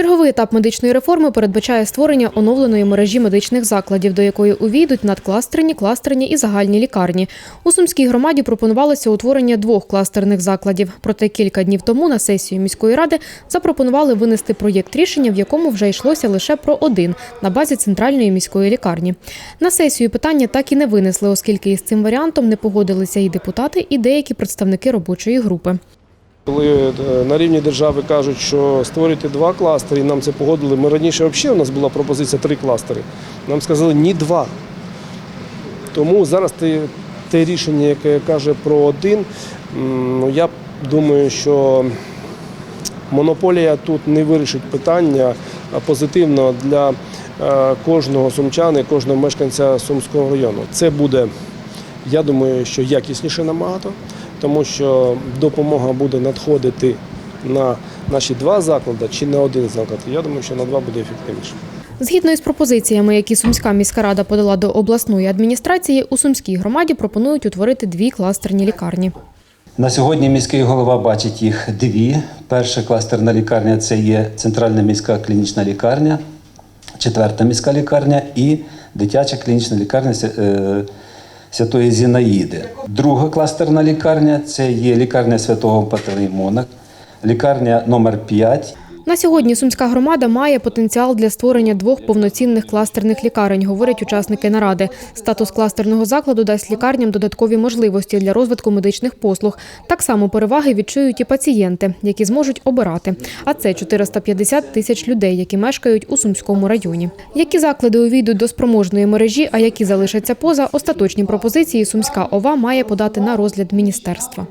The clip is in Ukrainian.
Черговий етап медичної реформи передбачає створення оновленої мережі медичних закладів, до якої увійдуть надкластерні, кластерні і загальні лікарні. У Сумській громаді пропонувалося утворення двох кластерних закладів. Проте кілька днів тому на сесію міської ради запропонували винести проєкт рішення, в якому вже йшлося лише про один на базі центральної міської лікарні. На сесію питання так і не винесли, оскільки із цим варіантом не погодилися і депутати, і деякі представники робочої групи. Коли е, на рівні держави кажуть, що створюйте два кластери, і нам це погодили. Ми раніше взагалі у нас була пропозиція три кластери. Нам сказали ні два. Тому зараз те, рішення, яке каже про один, ну, я думаю, що монополія тут не вирішить питання позитивно для е, кожного сумчани, кожного мешканця Сумського району. Це буде, я думаю, що якісніше набагато, тому що допомога буде надходити на наші два заклади чи на один заклад. Я думаю, що на два буде ефективніше. Згідно із пропозиціями, які Сумська міська рада подала до обласної адміністрації, у Сумській громаді пропонують утворити дві кластерні лікарні. На сьогодні міський голова бачить їх дві. Перша кластерна лікарня це є центральна міська клінічна лікарня, четверта міська лікарня і дитяча клінічна лікарня е, Святої Зінаїди. Друга кластерна лікарня це є лікарня Святого Пантелеймона, лікарня номер 5 На сьогодні Сумська громада має потенціал для створення двох повноцінних кластерних лікарень, говорять учасники наради. Статус кластерного закладу дасть лікарням додаткові можливості для розвитку медичних послуг. Так само переваги відчують і пацієнти, які зможуть обирати. А це 450 тисяч людей, які мешкають у Сумському районі. Які заклади увійдуть до спроможної мережі, а які залишаться поза, остаточні пропозиції Сумська ОВА має подати на розгляд міністерства.